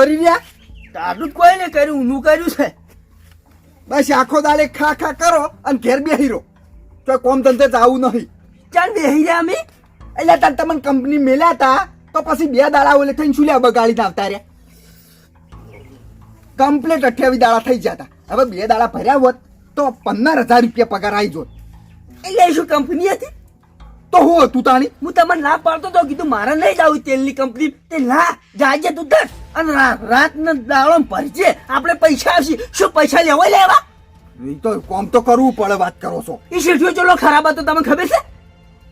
કરી રહ્યા? તારું જ કોઈ ને કર્યું ઊનું કર્યું છે? બસ આખો દાડે ખા ખા કરો અને ઘેર બેહી રહો. તો કોમ ધંધે જવું નહીં. ચાલ બેહી રહ્યા અમે. એટલે તાર તમને કંપની મેલ્યા હતા તો પછી બે દાડા ઓલે થઈને ચૂલ્યા બગાડીને આવતા રહ્યા? કમ્પ્લેટ અઠ્યાવીસ દાડા થઈ જતા હવે બે દાડા ભર્યા હોત, તો પંદર હજાર રૂપિયા પગાર આવી જોત. એટલે શું કંપની હતી? તો હું હતું તાણી. હું તમને ના પાડતો તો કીધું મારે નહીં જવું તેલની કંપની તે ના, જાજે તું દસ અને રાત ને દાડો ભરજે આપણે પૈસા આવશે શું પૈસા લેવા લેવા? એ તો કોમ તો કરવું પડે વાત કરો છો. એ શેઠિયો ચલો ખરાબ હતો તમને ખબર છે?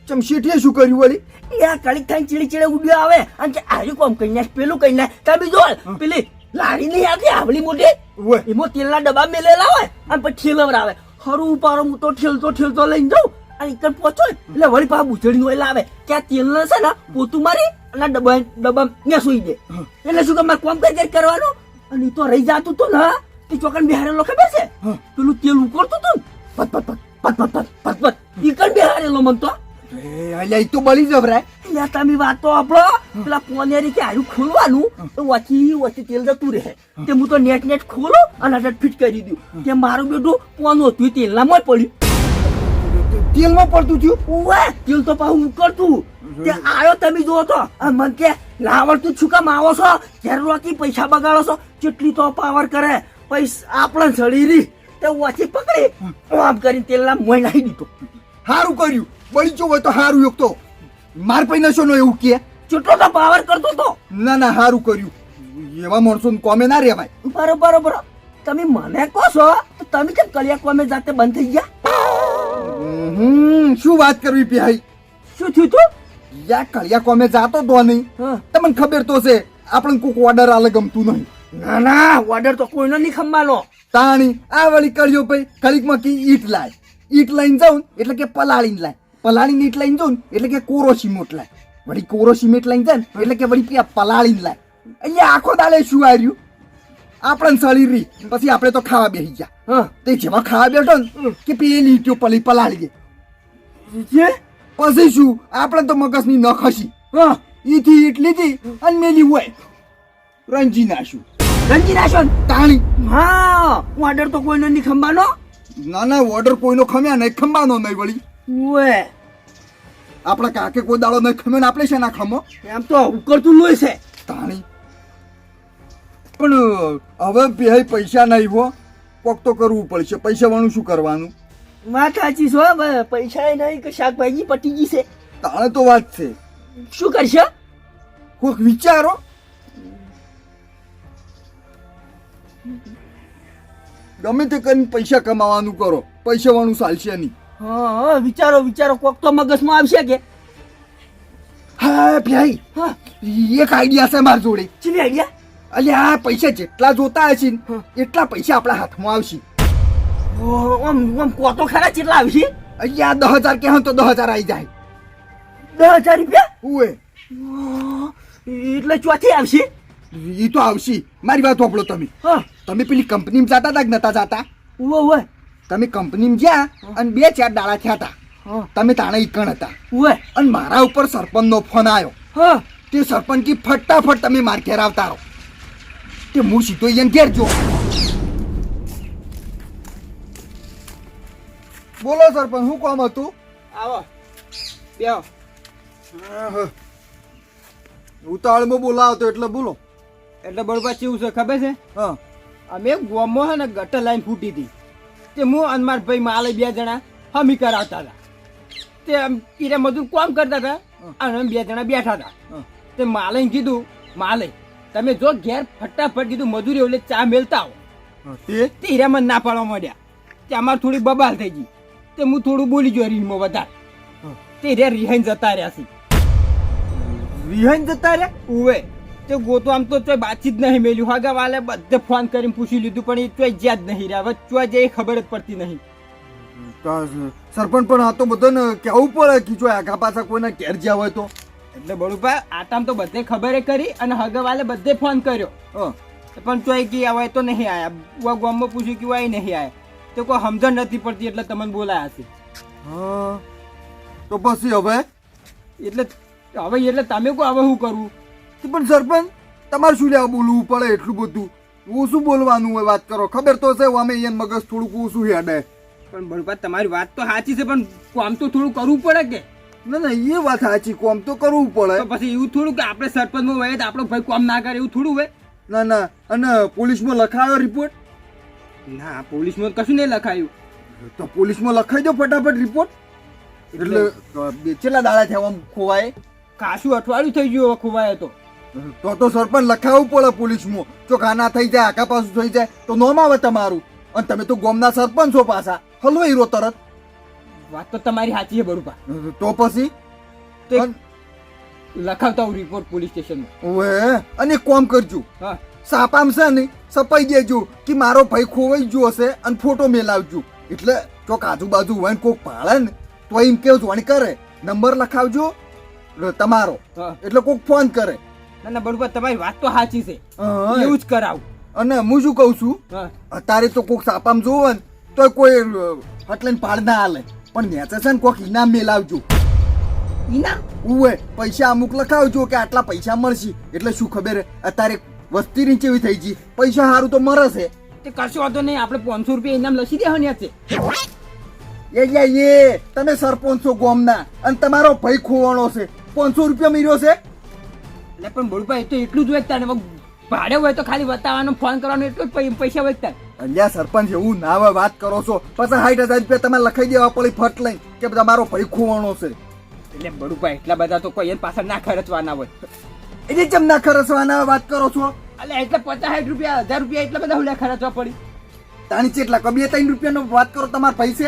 ચમશેઠીએ શું કર્યું વળી? એ આ કડીક થાય ચીડી ચીડે ઉડ્યો આવે. અને આર્યું કોમ કઈ નાખ પેલું કઈ નાખ. તમે જો પેલી લારી નહીં આવતી આવડી મોટી. એમાં તેલના ડબ્બા મેલેલા હોય અને પછી ઠેલવરાવે હરું ઉપાડો હું તો ઠેલતો ઠેલતો લઈને જાઉં. અને ઇકન પોચો એટલે વળી પાછા બુચડી નો લાવે કે આ તેલ ને છે ને પોતું મારી અને ડબ્બા ડબ્બા ત્યાં સુઈ દે એટલે શું કે મારે કોમ કઈ કઈ કરવાનું? અને તો રહી જતું તું ને તે ચોકન બિહારેલો ખબર છે? પેલું તેલ ઉકળતું તું પત પત પત પત પત પત પત ઇકન બિહારેલો મન તો? એટલે તો વાત તો આપણો પેલા પોનેરી કે આયુ ખોલવાનું તો ઓછી ઓછી તેલ જતું રહે. તે હું તો નેટ નેટ ખોલું અને ફિટ કરી દઉં. તે મારું બેટું પોનું હતું તેલના મોય પડ્યું તેલમાં પડતું થયું? ઓવે તેલ તો પાછું ઉકળતું. તે આયો તમે જુઓ તો. મને કે લાવડતું છું કામ આવો છો? ઘેર રોકી પૈસા બગાડો છો? કેટલી તો પાવર કરે. પૈસા આપણે ચડી રી તે ઓછી પકડી. આમ કરીને તેલના મોય નાખી દીધો. સારું કર્યું. બળી જો હોય તો સારું એક તો. માર પૈ નશો નો એવું કે. કેટલો તો પાવર કરતો તો. ના ના સારું કર્યું. એવા માણસો કોમે ના રેવાય બરોબર બરોબર. તમે મને કહો છો તો તમે કેમ કલિયા કોમે જાતે બંધ થઈ ગયા? હમ શું વાત કરવી પીહાઈ? શું થયું તું? યા કળિયા કોમે જાતો તો નહીં. તમને ખબર તો છે આપણને કોક ઓર્ડર આલે ગમતું નહીં. ના ના ઓર્ડર તો કોઈનો નહીં ખંભાનો તાણી આ વળી કળિયો ભાઈ કડીકમાં કી ઈટ લાય. ઈટ લઈને જાઉં એટલે કે પલાળીને લાય. પલાળીને ઈટ લઈને જાઉં એટલે કે કોરો સિમેન્ટ લાય. વળી કોરો સિમેન્ટ લઈને જાય એટલે કે વળી પેલા પલાળીને લાય. અહીંયા આખો દાડે શું આવ્યું આપણને સળી રહી પછી આપણે તો ખાવા બેસી ગયા. હા. તે જેવા ખાવા બેઠો ને કે પેલી લીટીઓ પલી પલાળી દે. પછી શું? આપણે તો મગજની ન ખસી હા. ઈથી એટલી થી અને મેલી હોય. રંજી નાશું રંજી નાશો તાણી. હા. ઓર્ડર તો કોઈનો નહીં ખંભાનો ના ના ઓર્ડર કોઈનો ખમ્યા નહીં. ખંભાનો નહીં વળી. ઓએ આપણા કાકે કોઈ દાડો નહીં ખમે ને આપણે છે ના ખમો? એમ તો ઉકળતું લોહી છે. તાણી. પણ હવે ભાઈ પૈસા નહીં હો. કોક તો કરવું પડશે. પૈસા વાળું શું કરવાનું? વાત સાચી છો પૈસા પૈસા નહીં કે શાકભાજી પટી ગઈ છે. તાણે તો વાત છે. શું કરશે? કોઈક વિચારો. ગમે તે કરીને પૈસા કમાવાનું કરો. પૈસા વાળું ચાલશે નહીં. હા હા વિચારો વિચારો. કોક તો મગજમાં આવશે કે. હા ભાઈ. હા. એક આઈડિયા છે મારી જોડે. ચીલી આઈડિયા અલ્યા આ પૈસા જેટલા જોતા હશે ને એટલા પૈસા આપણા હાથમાં આવશે. ઓમ કો કોતો ખરા કેટલા આવશે? અહીંયા દસ હજાર કે તો દસ હજાર આવી જાય. દસ હજાર રૂપિયા? ઉએ એટલે ચોથી આવશે? એ તો આવશે. મારી વાત વાપરો તમે. હા. તમે પેલી કંપનીમાં જતા હતા કે નતા જતા? ઉવે ઉવે. તમે કંપનીમાં ગયા અને બે ચાર દાડા થયા હતા. તમે તાણે ઈકણ હતા. ઉવે. અને મારા ઉપર સરપંચનો ફોન આવ્યો. હા. તે સરપંચ કી ફટાફટ તમે માર ઘેર આવતા રહો. તે હું સીધો અહીંયા ઘેર જો બોલો સરપંચ શું કામ હતું? આવો બેહો. ઉતાળમાં બોલાવતો એટલે બોલો. એટલે બરોબર ચેવું છે ખબર છે? હા. અમે ગોમો છે ને ગટર લાઈન ફૂટી હતી. તે હું અને મારા ભાઈ માલે બે જણા હમી કરાવતા હતા. તે ઈરે મજૂર કોમ કરતા હતા અને બે જણા બેઠા હતા. હા. તે માલે કીધું માલે તમે જો ઘેર ફટાફટ કીધું મજૂરી એટલે ચા મેલતા આવો. તે? હીરામાં ના પાડવા માંડ્યા. તે અમારે થોડી બબાલ થઈ ગઈ. તે હું થોડું બોલી ગયો રહી વધારે. તે રે રિહાઈને જતા રહ્યા છે. રિહાઈન જતા રહ્યા? ઉવે તે ગોતો આમ તો ચોય બાતચીત નહીં મેલ્યું. હાગા વાલે બધે ફોન કરીને પૂછી લીધું પણ એ ચોય જ્યાં જ નહીં રહ્યા. હવે ચોય જે ખબર જ પડતી નહીં. સરપંચ પણ આ તો બધાને કહેવું પડે કે જો આગા પાછા કોઈના ઘેર જ્યાં હોય તો. એટલે બળુભા આટામ તો બધે ખબર કરી અને હગવાલે બધે ફોન કર્યો. હં. પણ ચોય કે આવે તો નહીં આયા. ગામમાં પૂછ્યું કે વાય નહીં આયા. તો કોઈ સમજણ નથી પડતી એટલે તમને બોલાયા છે. હા. તો પછી હવે? એટલે હવે એટલે તમે કહો હવે શું કરવું પણ સરપંચ તમારે શું લેવા બોલવું પડે એટલું બધું? હું શું બોલવાનું હોય વાત કરો? ખબર તો છે અમે અહીંયા મગજ થોડુંક ઓછું હેડે. પણ બળપા તમારી વાત તો સાચી છે પણ આમ તો થોડું કરવું પડે કે? ના ના એ વાત સાચી કોમ તો કરવું પડે. પછી એવું થોડું કે આપણે સરપંચમાં હોય તો આપણો ભાઈ કોમ ના કરે એવું થોડું હોય? ના ના અને પોલીસમાં લખાયો રિપોર્ટ ના પોલીસમાં કશું નહીં લખાયું. તો પોલીસમાં લખાઈ દો ફટાફટ રિપોર્ટ એટલે કેટલા દાડા થયા આમ ખોવાય? કાશું અઠવાડિયું થઈ ગયું હવે ખોવાય તો. તો તો સરપંચ લખાવવું પડે પોલીસમાં. જો કાના થઈ જાય આખા પાછું થઈ જાય તો નોમ આવે તમારું. અને તમે તો ગોમના સરપંચ છો પાછા. હલવાઈ રહો તરત. વાત તો તમારી સાચી છે બળપા તો પછી? લખાવતા હું રિપોર્ટ પોલીસ સ્ટેશનમાં ઓએ અને કોમ કરજો. હા. સાપામ છે ને સપાઈ દેજો કે મારો ભાઈ ખોવાઈ ગયો હશે અને ફોટો મેલાવજો. એટલે ચોક આજુબાજુ હોય ને કોક પાળે ને તો એમ કેવું જોણ કરે. નંબર લખાવજો. તમારો. એટલે કોક ફોન કરે. ના ના બરોબર તમારી વાત તો સાચી છે. એવું જ કરાવું. અને હું શું કહું છું? અત્યારે તો કોક સાપામ જોવે ને તો કોઈ હટલે પાડ ના હાલે. પણ નેચે છે ને કોક ઇનામ મેલાવજો. ઇનામ ઉવે પૈસા અમુક લખાવજો કે આટલા પૈસા મળશે. એટલે શું ખબર? અત્યારે વસ્તી ની ચેવી થઈ ગઈ. પૈસા સારું તો મરે છે. તે કશો વાંધો નહીં આપણે પાંચસો રૂપિયા ઇનામ લસી દેવાની છે. એ યા એ તમે સરપંચો છો ગોમના. અને તમારો ભાઈ ખોવાણો છે. પાંચસો રૂપિયા મળ્યો છે. એટલે પણ બોલભાઈ તો એટલું જ વેચતા ને હવે ભાડે હોય તો ખાલી બતાવવાનો ફોન કરવાનો એટલું જ પૈસા વધતા અલ્યા સરપંચ એવું ના હવે વાત કરો છો. પછી સાઠ હજાર રૂપિયા તમે લખાઈ દેવા પડી ફટ લઈ કે તમારો ભાઈ ખૂવાનો છે. એટલે બળપા એટલા બધા તો કોઈ એની પાછળ ના ખર્ચવાના હોય. એટલે જેમ ના ખર્ચવાના વાત કરો છો? એટલે એટલે પચાસ સાઠ રૂપિયા હજાર રૂપિયા એટલા બધા હું ખર્ચવા પડી. તાણી ચેટલા કબીએ ત્રણ રૂપિયાનો વાત કરો તમારા પૈસે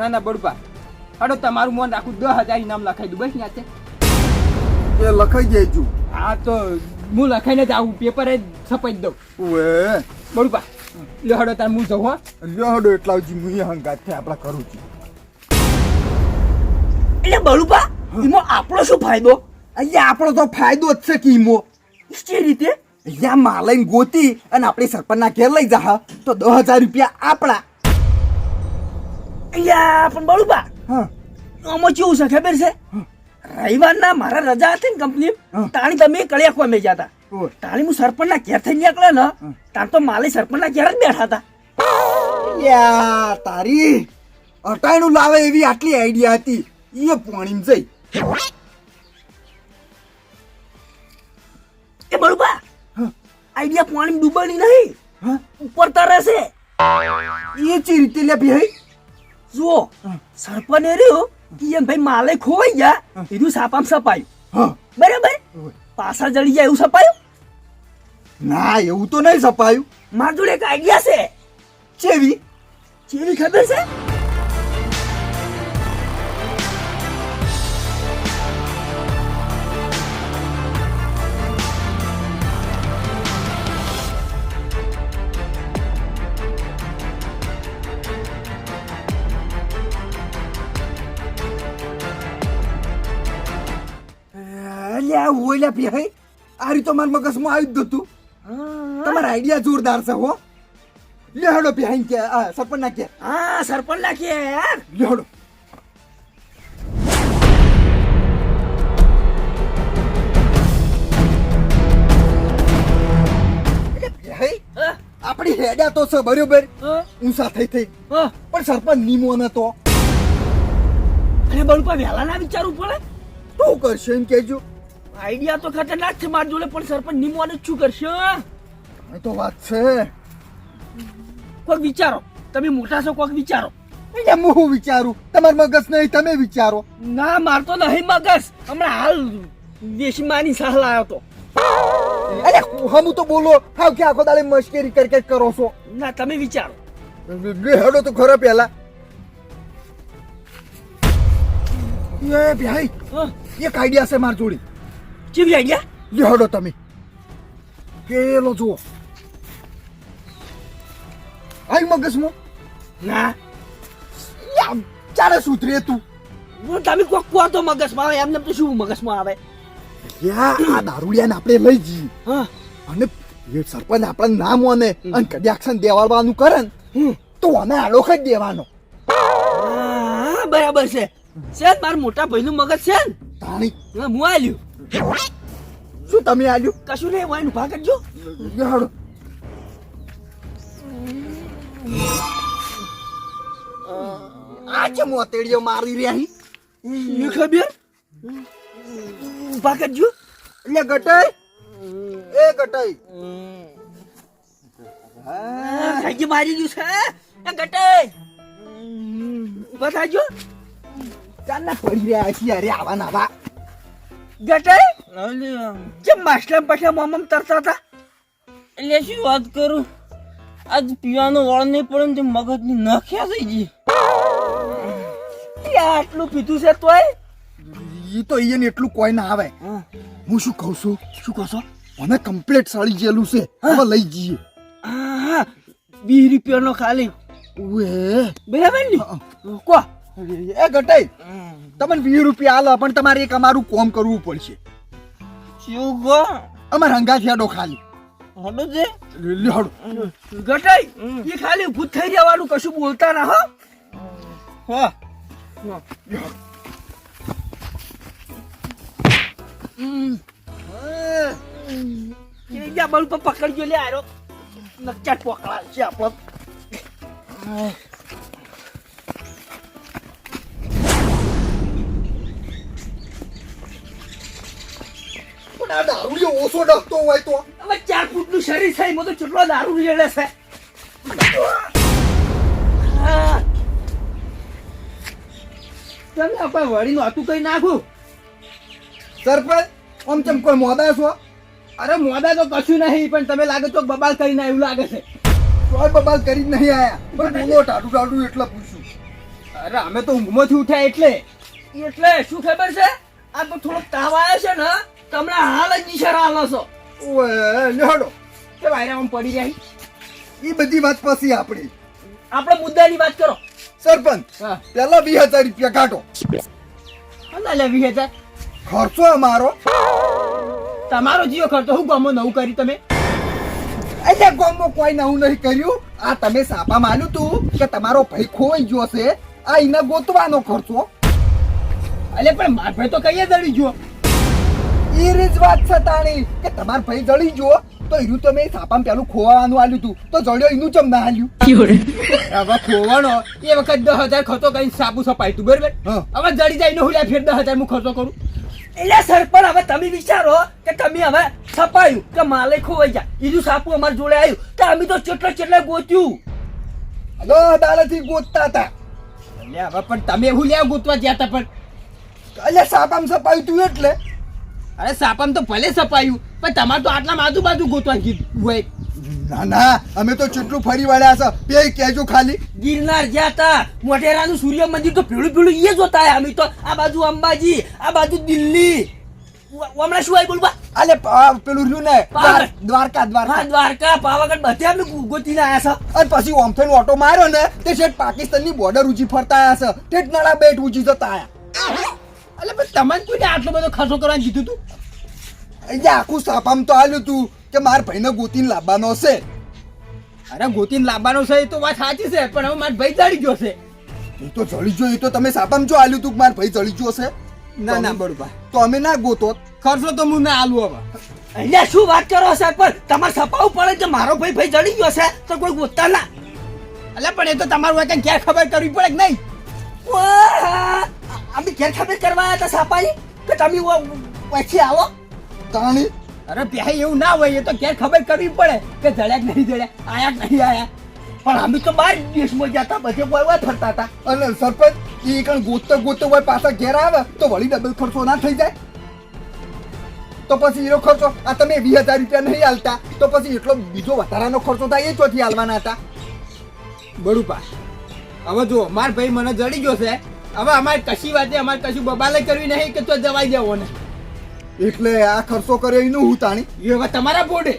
ના ના બડુપા અડો તમારું મન રાખું દસ હજાર ઇનામ લખાઈ દઉં બસ ત્યાં છે. એ લખાઈ દેજો. હા તો હું લખાઈને જ આવું પેપર જ છપાઈ દઉં ઓવે બળપા લે હડો તાર હું જઉં હો. લ્યો એટલા જી મુએ હંગાત છે આપણા કરું છું એટલે બળુપા ઈમો આપણો શું ફાયદો? અહીંયા આપણો તો ફાયદો જ છે કીમો જે રીતે? અહીંયા માલઈને ગોતી અને આપણે સરપંચના ઘેર લઈ જા તો દસ હજાર રૂપિયા આપણા. અહીંયા પણ બળુપા હા. આમાં કેવું છે ખબર છે? રવિવારના મારા રજા હતી ને કંપની. તાણી તમે કળિયા ખવા મેં જતા ઓય. તાણી હું સરપંચના ઘેર થઈ નીકળ્યો ને તાર તો માલે સરપંચના ઘેર જ બેઠા હતા. તારી અટાણું લાવે એવી આટલી આઈડિયા હતી. એ પાણી જઈ. એ બળુબા આઈડિયા પાણી ડૂબવાની નહીં. ઉપર તરે છે. એ ચી રીતે લે ભાઈ. જુઓ સરપંચ રહ્યો ઈ એમ ભાઈ માલે ખોવાઈ ગયા એનું સાપામ સપાયું. હા. બરાબર? પાછા જળી જાય એવું સપાયું? ના એવું તો નહીં સપાયું. મારા જોડે એક આઈડિયા છે. ચેવી? ચેવી ખબર છે? અલ્યા ઓલ્યા ભાઈ આ રીતે મારા મગજમાં આવી જ હતું તમારા આઈડિયા જોરદાર છે હો. લે હડો ભાઈ કે આ સરપંચના કે. હા સરપંચ નાખીએ યાર. લે હડો. એટલે ભાઈ હેડ્યા તો છે બરોબર. ઊંસા થઈ થઈ. પણ સરપંચ નીમો નતો. અરે બળપા વહેલા ના વિચારવું પડે. શું કરશે એમ કેજો આઈડિયા તો ખતરનાક છે મારી જોડે પણ સરપંચ નિમવાને શું કરશે એ તો વાત છે. કોઈક વિચારો. તમે મોટા છો કોઈક વિચારો. એટલે હું વિચારું? તમાર મગજ નહીં તમે વિચારો. ના મારતો નહીં મગજ. હમણાં હાલ દેશી માની સાહ લાવ્યો તો. અરે હમું તો બોલો હાવ કે આખો દાડે મશ્કરી કર કે કરો છો. ના તમે વિચારો. હેડો તો ખરા પેલા. એ ભાઈ એક આઈડિયા છે માર જોડી. કેવી આઈડિયા લે હેડો તમે. પેલો જુઓ. આઈ મગજમાં ના. ચારે સુધરે તું. હું તમે કોક કહો તો મગજમાં આવે એમને તો શું મગજમાં આવે. યા આ દારૂડિયાને આપણે લઈ જઈએ. હા. અને સરપંચ આપણને નામ મોને અને કદી આક્ષન દેવાડવાનું કરે ને તો અમે આડો જ દેવાનો. બરાબર છે. જ મારા મોટા ભાઈનું મગજ છે ને? તાણી. હા, હું આલ્યું. શું તમે આજુ કશું નહીં હોય ઊભા કરજો હેડો આજે મોતેડીઓ મારી રહ્યા ની ખબર? ઊભા કરજો એટલે ગટાઈ. એ ગટાઈ. ખાઈ મારી ગયું છે એ ગટાઈ. ઊભા થાજો. ચાલના પડી રહ્યા છીએ અરે આવા નાવા ગટે? કેમ માસ્ટર પછી મામમ તરતા હતા. એટલે શું વાત કરું? આજ પીવાનો વાળ નહીં પડે ને તે મગજની નખ્યા થઈ ગઈ? એ આટલું પીધું છે તોય? ઈ તો ઈયને એટલું કોઈ ના આવે. હું. શું કહું છું? શું કહો છો? મને કમ્પ્લીટ સળી ગયેલું છે. હવે લઈ જઈએ. હા વીસ રૂપિયાનો ખાલી. ઉએ બરાબર ને? કો. એ ગટાઈ તમને વીસ રૂપિયા આલો પણ તમારે એક અમારું કોમ કરવું પડશે. શું ગો અમારે હંગા થયાડો ખાલી. હડો એ ખાલી ભૂત થઈ જવાનું કશું બોલતા ના હો. હા. બળ પર પકડજો લે આરો નકચાટ પકડા છે આપણો. આ દારૂડિયો ઓછો ડખતો હોય તો. હવે ચાર ફૂટનું શરીર છે એમાં તો કેટલો દારૂ રેડે છે. તમે આપણે વળીનું હતું કઈ નાખું? સરપંચ આમ ચમ કોઈ મોદા છો? અરે મોદા તો કશું નહીં પણ તમે લાગે તો બબાલ કરીને એવું લાગે છે. કોઈ બબાલ કરી જ નહીં આયા. પણ બોલો ટાટુ ટાટુ એટલે પૂછ્યું અરે અમે તો ઊંઘમાંથી ઉઠ્યા એટલે. એટલે શું ખબર છે? આ તો થોડો તાવ આવ્યો છે ને? તમને હાલ જ નિશાળ હાલો છો. ઓએ લેડો કે વાયરામાં પડી જાય એ બધી વાત પછી આપણી. આપણે મુદ્દાની વાત કરો. સરપંચ હા. પેલા વીસ હજાર રૂપિયા કાઢો. અલા લે વીસ હજાર. ખર્ચો અમારો. તમારો જીઓ ખર્ચો હું ગમો નવું કરી તમે? એટલે ગામમાં કોઈ નવું નહીં કર્યું. આ તમે સાપા માન્યું તું કે તમારો ભાઈ ખોઈ ગયો છે. આ એને ગોતવાનો ખર્ચો. અલે પણ માર ભાઈ તો કઈ દળી ગયો? એ રીત વાત છે તાણી કે તમાર ભાઈ જળી ગયો તો એનું તમે સાપામ પેલું ખોવાનું આલ્યું તું. તો જળ્યો એનું ચમ ના આલ્યું? હવે ખોવાનો એ વખત દસ હજાર ખર્ચો કરીને સાબુ સપાઈ તું બરાબર? હવે જડી જાય હું ફેર દસ હજાર હું ખર્ચો કરું. એટલે સરપંચ હવે તમે વિચારો કે તમે હવે સપાયું કે માલે ખોવાઈ જાય બીજું સાપુ અમારી જોડે આવ્યું તો અમે તો ચેટલે ચેટલે ગોત્યું. હલો અદાલતથી ગોતતા હતા એટલે હવે પણ તમે એવું લ્યા ગોતવા જ્યાં તા પણ. એટલે સાપામ સપાયું તું એટલે. અરે સાપામ તો ભલે સપાયું પણ તમારે તો આટલા આજુબાજુ ગોતવા કીધું હોય. ના ના અમે તો કેટલું ફરી વળ્યા છે બે કહેજો ખાલી. ગિરનાર ગયા તા મોઢેરાનું સૂર્ય મંદિર તો પીળું પીળું એ જોતા અમે તો આ બાજુ અંબાજી આ બાજુ દિલ્હી. હમણાં શું આવી બોલવા અલે પેલું રહ્યું ને. દ્વારકા દ્વારકા. દ્વારકા પાવાગઢ બધે અમે ગોતી ગોતીને આયા છે. અને પછી ઓમથેન ઓટો માર્યો ને તે શેઠ પાકિસ્તાનની બોર્ડર ઉંચી ફરતા આવ્યા છે. ઠેઠ નળા બેટ ઉંચી જતા આયા. એટલે પણ તમને કોઈને આટલો બધો ખર્ચો કરવાનું કીધું તું? અહીંયા આખું સાપામ તો આલ્યું તું કે માર ભાઈને ગોતીને લાવવાનો છે અરે ગોતીને લાવવાનો છે એ તો વાત સાચી છે પણ હવે મારો ભાઈ જડી ગયો છે. એ તો જળી ગયો એ તો તમે સાપામ જો આલ્યું તું કે માર ભાઈ જળી ગયો છે? ના ના બરોબર. તો અમે ના ગોતો. ખર્ચો તો હું ના આલું હવે. અહીંયા શું વાત કરો સરપંચ તમારે સપાવું પડે કે મારો ભાઈ ભાઈ જડી ગયો છે? તો કોઈ ગોતતા ના. એટલે પણ એ તો તમારું હોય ક્યાં ખબર કરવી પડે કે નહીં? વાહ! અમે ઘેર ખબર કરવા આવ્યા હતા સાપાની કે તમે પછી આવો? તાણી? અરે પ્યાય એવું ના હોય એ તો ઘેર ખબર કરવી પડે કે જડ્યા કે નહીં જડ્યા આયા કે નહીં આયા. પણ અમે તો બહાર દેશમાં જતા બધે કોઈ ફરતા હતા અને સરપંચ એ કણ ગોતતો ગોતતો હોય પાછા ઘેર આવે તો વળી ડબલ ખર્ચો ના થઈ જાય? તો પછી એનો ખર્ચો આ તમે વીસ હજાર રૂપિયા નહીં હાલતા તો પછી એટલો બીજો વધારાનો ખર્ચો થાય એ ચોથી હાલવાના હતા. બરુપા હવે જો માર ભાઈ મને જડી ગયો છે. હવે અમારે કશી વાતે અમારે કશું બબાલે કરવી નહીં કે તો જવાઈ જવો ને. એટલે આ ખર્ચો કર્યો એનું હું તાણી? એ હવે તમારા બોર્ડે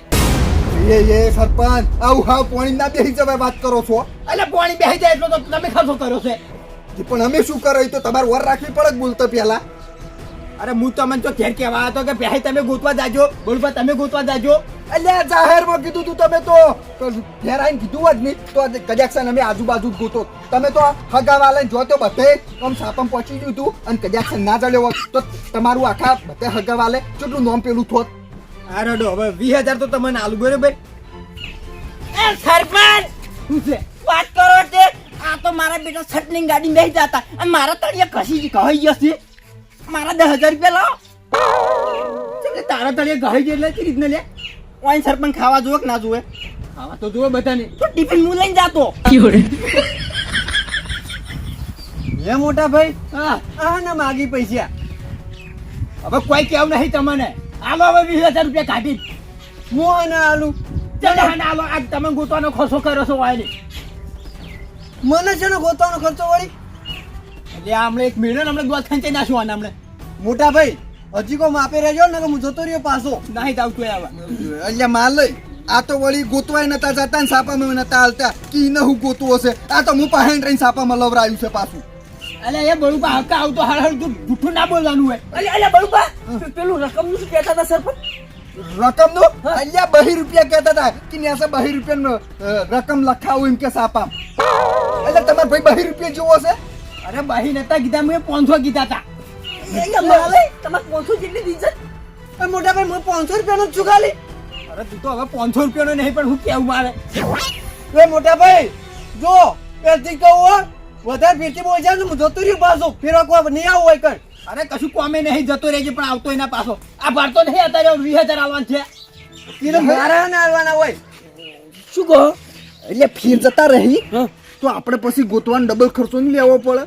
એ એ સરપંચ આવું હા પોણી ના બેસી જવાય વાત કરો છો. એટલે પાણી બેસી જાય એટલો તો તમે ખર્ચો કર્યો છે. પણ અમે શું કરો તો તમારે વર રાખવી પડે બોલતો પેલા. અરે હું તમને તો ઘેર કહેવા હતો કે પહેલા તમે ગોતવા જાજો. બોલભા તમે ગોતવા જાજો. એટલે જાહેરમાં કીધું તું તમે તો. ઘેર આવીને કીધું જ નહીં તો કજાકસન અમે આજુબાજુ ગોતો. તમે તો હગાવાલે જોતો બધે આમ સાપમ પહોંચી ગયું તું અને કજાકસન ના ચાલ્યો હોત. તો તમારું આખા બધે હગાવાલે કેટલું નોમ પેલું થોત? આ રડો હવે વીસ હજાર તો તમને આલુ બરોબર એ સરપંચ શું છે? વાત કરો તે. આ તો મારા બેટા છટની ગાડી બેસી જતા. અને મારા તળિયે ઘસી કહી જશે મારા દસ હજાર રૂપિયા લાવો. એટલે તારા તળિયે ગઈ જે એટલે કેવી રીતને લે. ઓય સરપંચ ખાવા જોવે કે ના જોવે ખાવા તો જુઓ બધાને. તો ટિફિન હું લઈને જાતો. એ મોટા ભાઈ હા. આ ના માગી પૈસા. હવે કોઈ કેવું નહીં તમને. આલો હવે વીસ હજાર રૂપિયા કાઢી. હું ના આલું? ચાલો હા. ના આલો. આજ તમે ગોતવાનો ખર્ચો કર્યો છો વાયની મને છે ને ગોતવાનો ખર્ચો વળી? એટલે એક મેળો ને હમણાં દોત ખેંચાઈ નાખશું આને હમણાં મોટા ભાઈ હજી કો માપે રહેજો ને હું જતો રહ્યો પાછો. નહીં જ આવતું આવા. અલ્યા માલ લઈ. આ તો વળી ગોતવાય નતા જતા ને સાપામાં નતા હાલતા. કી ન હું ગોતવો હશે? આ તો હું પાસે રહીને સાપામાં લવરાયું છે પાછું. અલે એ બળુપા પા હક્કા આવતો હાલ હાલ તું જૂઠું ના બોલવાનું હોય. અલે અલે બળુપા પેલું રકમનું શું કહેતા હતા સરપંચ? રકમનું અલ્યા બહી રૂપિયા કહેતા હતા. કે ન્યાસે બહી રૂપિયા રકમ લખાવું એમ કે સાપામ એટલે તમારે ભાઈ બહી રૂપિયા જોવો હશે અરે બહી નતા કીધા મેં પાંચસો કીધા હતા તમારે પોંચો જેટલી દીધા એ મોટા ભાઈ પાંચસો રૂપિયાનો જ છું ખાલી અરે તું તો હવે પાંચસો રૂપિયાનો નહીં પણ હું કેવું મારે? એ મોટા ભાઈ જો પેલથી કહું હો વધારે ફેરથી બોલ જાય હું જતો રહ્યો પાછો. ફેરવા કોઈ નહીં આવું હોય કર. અરે કશું કોમે નહીં જતો રહેજે પણ આવતો એના પાછો. આ ભરતો નહીં અત્યારે વીસ હજાર આવવાનું છે. કીધું મારા ને આવવાના હોય. શું કહો? એટલે ફીર જતા રહી. તો આપણે પછી ગોતવાનો ડબલ ખર્ચો નહીં લેવો પડે?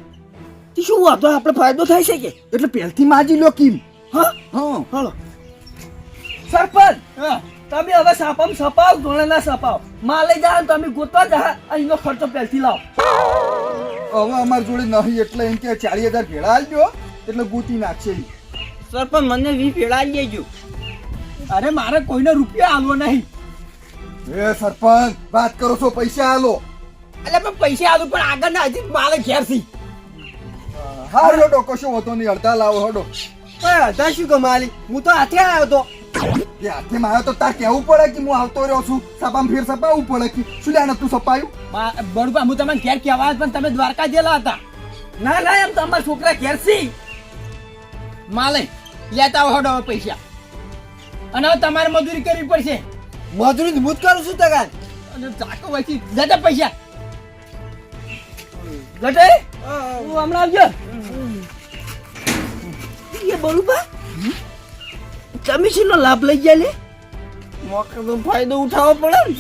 તે શું વાતો આપણે ફાયદો થાય છે કે? એટલે પહેલથી માજી લો કિમ. હા? હા. હાલો. સરપંચ હા. તમે હવે સાપામ સપાવ ધોળે ના સપાવ માલે જા તમે ગોતવા જા અહીંનો ખર્ચો પહેલથી લાવો. હવે અમારી જોડે નહીં એટલે એમ કે ચાલીસ હજાર ભેળા આલજો એટલે ગોતી નાખશે. સરપંચ મને વી પેડા દેજો. અરે મારે કોઈને રૂપિયા આલવો નહીં. એ સરપંચ વાત કરો છો પૈસા આલો. એટલે પણ પૈસા આલું પણ આગળ ના હજી મારે ઘેરથી. હા હડો કશો હોતો નહીં અડધા લાવો હડો. અડધા શું કમાલી? હું તો હાથે આવ્યો તો. એ હાથે આવ્યો તો તાર કેવું પડે કે હું આવતો રહ્યો છું? સપામ ફેર સપાવું પડે કે શું લે તું સપાયું? બરોબર હું તમને ઘેર કહેવા પણ તમે દ્વારકા જેલા હતા. ના ના એમ તો અમારા છોકરા ઘેર સી. માલે લેતા આવો હડો પૈસા. અને હવે તમારે મજૂરી કરવી પડશે. મજૂરી હું જ કરું છું તગાર. અને ચાકો વચ્ચે જતા પૈસા. ગટે હું હમણાં આવજો. એ બળુબા કમિશનનો લાભ લઈ જાય લે? મોકે તો ફાયદો ઉઠાવવો પડે ને.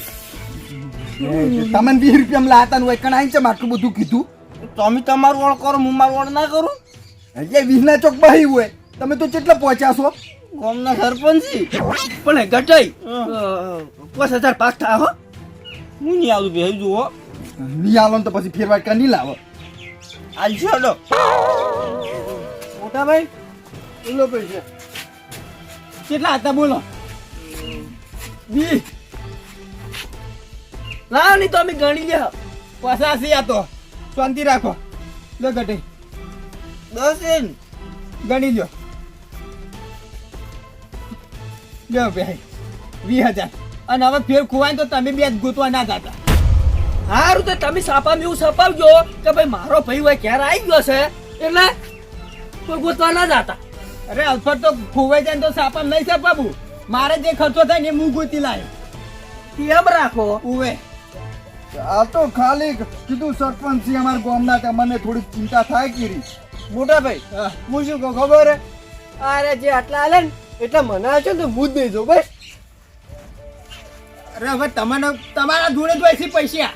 તમને વીસ રૂપિયા લાતા હોય કણાઈ છે આટલું બધું કીધું? તમે તમારું વળ કરો હું મારું વળ ના કરું? એટલે વીસ ના ચોક બહી હોય. તમે તો કેટલા પહોંચ્યા છો? ગામના સરપંચ. પણ ગટાઈ પાંચ હજાર પાસ થા હો. હું નહીં આવું ભેજ જુઓ. નહીં આવો ને તો પછી ફેરવા કા નહીં લાવો. છોડો મોટા ભાઈ બોલો પૈસા કેટલા હતા બોલો? લાવ નહીં તો અમે ગણી લે પચાસી આ તો. શાંતિ રાખો. લો ઘટે દસ એન ગણી લો લો ભાઈ. વીસ હજાર. અને હવે ફેર ખોવાય તો તમે બે ગોતવા ના જતા. હારું તો તમે સાપામાં એવું સપાવજો કે ભાઈ મારો ભાઈ હોય ક્યારે આવી ગયો છે. એટલે કોઈ ગોતવા ના જાતા. અરે અલ્ફર તો ખોવાઈ જાય ને તો સાપા નહીં સપાવું મારે જે ખર્ચો થાય ને એ હું ગોતી લાયો. તેમ રાખો. ઉવે. આ તો ખાલી કીધું સરપંચ છે અમારા ગામના ત્યાં મને થોડી ચિંતા થાય કીરી. મોટા ભાઈ હું શું કહું ખબર હે? અરે જે આટલા આલે ને એટલા મને છે ને તો હું જ દઈ દઉં ભાઈ. અરે હવે તમને તમારા જોડે તો છે પૈસા.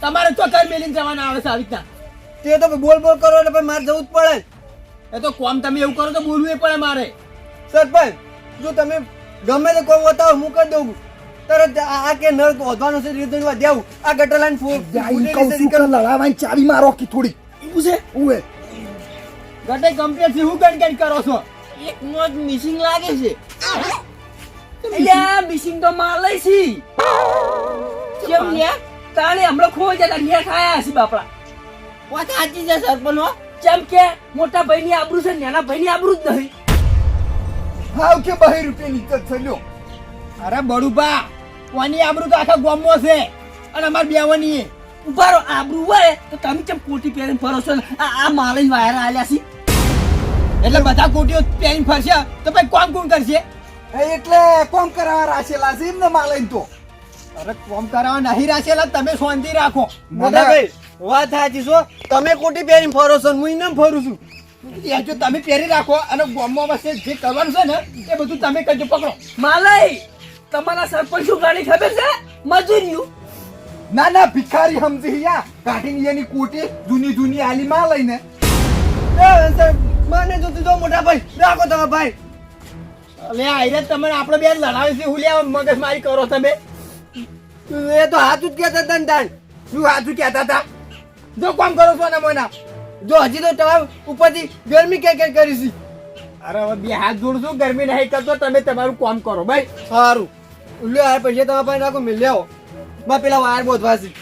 તમારે તો કર મેલીને જવાના આવે છે આવી રીતના. તે તો બોલ બોલ કરો એટલે ભાઈ મારે જવું જ પડે. જ. એ તો કોમ તમે એવું કરો તો બોલવું પડે મારે. સરપંચ જો તમે ગમે તે કોઈ બતાવો હું કરી દઉં. તરત આ કે નળ વધવાનો છે રીતનું દેવું. આ ગટર લાઈન ફૂ- ફૂટી કહું છું લડાવાની ચાવી મારો કે થોડી. એવું છે? ઉવે ગટે કમ્પ્લેટથી હું ગણ કરો છો? એક મોજ મિસિંગ લાગે છે. અલ્યા મિસિંગ તો માલે છે. કેમ ને તાણે હમણાં ખોઈ જતા લ્યા ખાયા હશે બાપડા. વાત સાચી છે સરપંચ જેમ કે મોટા ભાઈની આબરૂ છે નાના ભાઈની આબરૂ જ નહીં. હાવ કે બહી રૂપિયા નીકળ થયો અરે બડુબા કોની આબરૂ તો આખા ગામમાં છે? અને અમાર બેવાની ઉભારો ઊભા રહો આબરૂ હોય તો તમે કેમ કોટી પહેરીને ફરો છો? આ આ માલે વાયર આલ્યા છે. એટલે બધા કોટીઓ પહેરીને ફરશે? તો ભાઈ કોમ કોણ કરશે? એટલે કોમ કરાવવા રાખેલા છે એમને માલઈને તો. અરે કોમ કરાવવા નહીં રાખેલા તમે શાંતિ રાખો. મોટા ભાઈ વાત સાચી છો તમે કોટી પહેરીને ફરો છો હું એને ફરું છું. એ જો તમે પહેરી રાખો અને ગામમાં વચ્ચે જે કરવાનું છે ને એ બધું તમે કરજો પકડો. માલય તમારા સરપંચ શું ગાડી ખબર છે? મજૂરીયું. ના ના ભિખારી સમજી યા કાઢીને એની કોટી જૂની જૂની આલી માં લઈને મને જોતી જો મોટા ભાઈ રાખો તમે ભાઈ. અલે આઈરે તમને આપણે બે લડાવી છે હુલિયા મગજ મારી કરો તમે. એ તો હાથું જ કહેતા હતા ને તાણ. શું હાથું કહેતા હતા? જો કામ કરો છો ને મોના જો હજી તો તમારે ઉપરથી ગરમી કે કે કરી છે? અરે હવે બે હાથ જોડશું ગરમી નહીં કરતો તમે તમારું કામ કરો ભાઈ. સારું. ઉલ્લો યાર પૈસા તમારા પાસે રાખો મિલ લેવો માં પેલા વાયર બોધવાસી